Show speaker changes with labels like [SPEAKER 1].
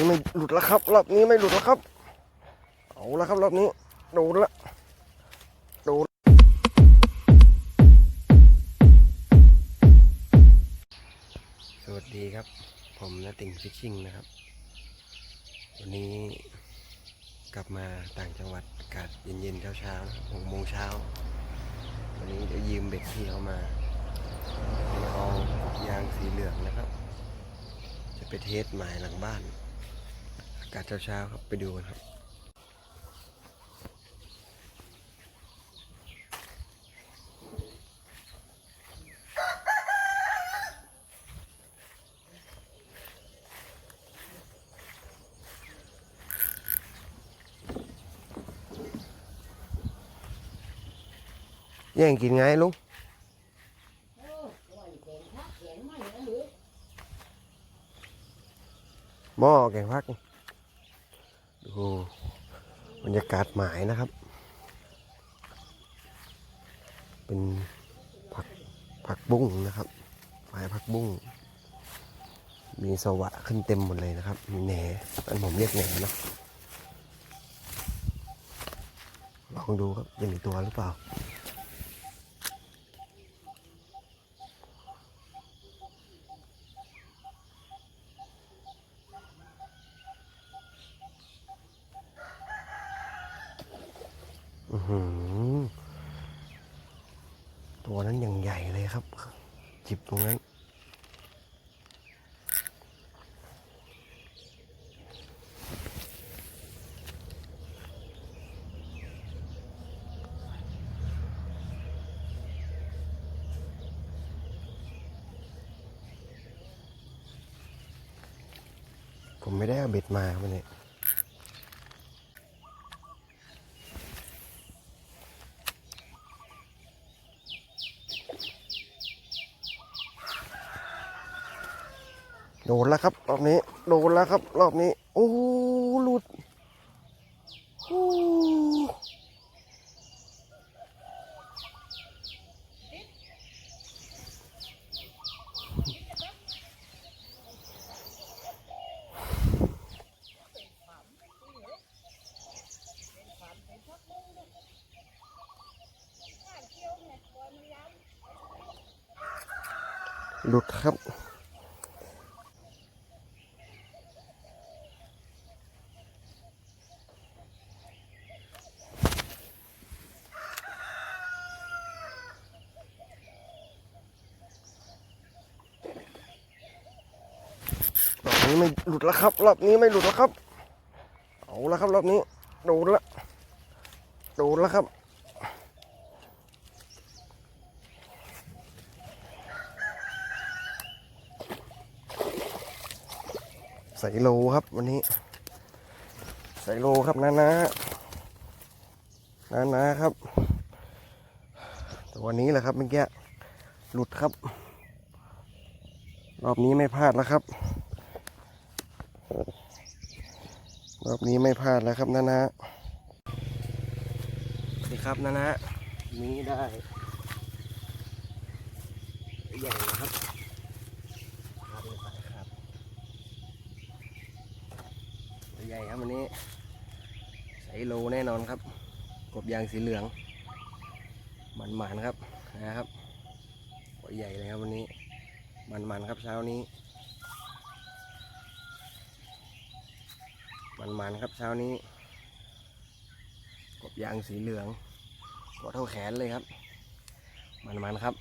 [SPEAKER 1] นี้ไม่หลุดแล้วครับ รอบนี้ไม่หลุดแล้วครับ เอาละครับรอบนี้โดนละโดนสวัสดีครับ ผมนติงฟิชชิ่งนะครับ วันนี้กลับมาต่างจังหวัดอากาศเย็นๆเช้าๆหกโมงเช้า วันนี้จะยืมเบ็ดพี่เขามาเอายางสีเหลืองนะครับ จะไปเทสหมายหลังบ้านากาศเช้าๆครับไปดูกันครับแย่งกินไงลุงหม้อแกงพัก ดูบรรยากาศหมายนะครับ เป็นผักผักบุ้งนะครับหมายผักบุ้ง มีสวะขึ้นเต็มหมดเลยนะครับ มีแหนอันผมเรียกแหนเนาะลองดูครับจะมีตัวหรือเปล่า อื้อหือ ตัวนั้นอย่างใหญ่เลยครับ จิบตรงนั้น ผมไม่ได้เอาเบ็ดมาวันนี้ โดนแล้วครับรอบนี้ โดนแล้วครับ รอบนี้ โอ้หลุดโอ้หลุดครับ นี้ไม่หลุดแล้วครับ รอบนี้ไม่หลุดแล้วครับ เอาละครับรอบนี้โดนละโดนล้วครับใส่โลครับวันนี้ ใส่โลครับนะนะนะนะครับตัวนี้แหละครับเมื่อกี้หลุดครับ รอบนี้ไม่พลาดแล้วครับ รอบนี้ไม่พลาดแล้วครับนะนะสวัสดีครับนะนะนี้ได้ใหญ่นะครับใหญ่ครับวันนี้ใส่โลแน่นอนครับ กบยางสีเหลืองมันหมานๆครับนะครับตัวใหญ่เลยครับวันนี้มันๆครับเช้านี้ มันๆครับเช้านี้ กบยางสีเหลืองกบเท่าแขนเลยครับ มันๆครับ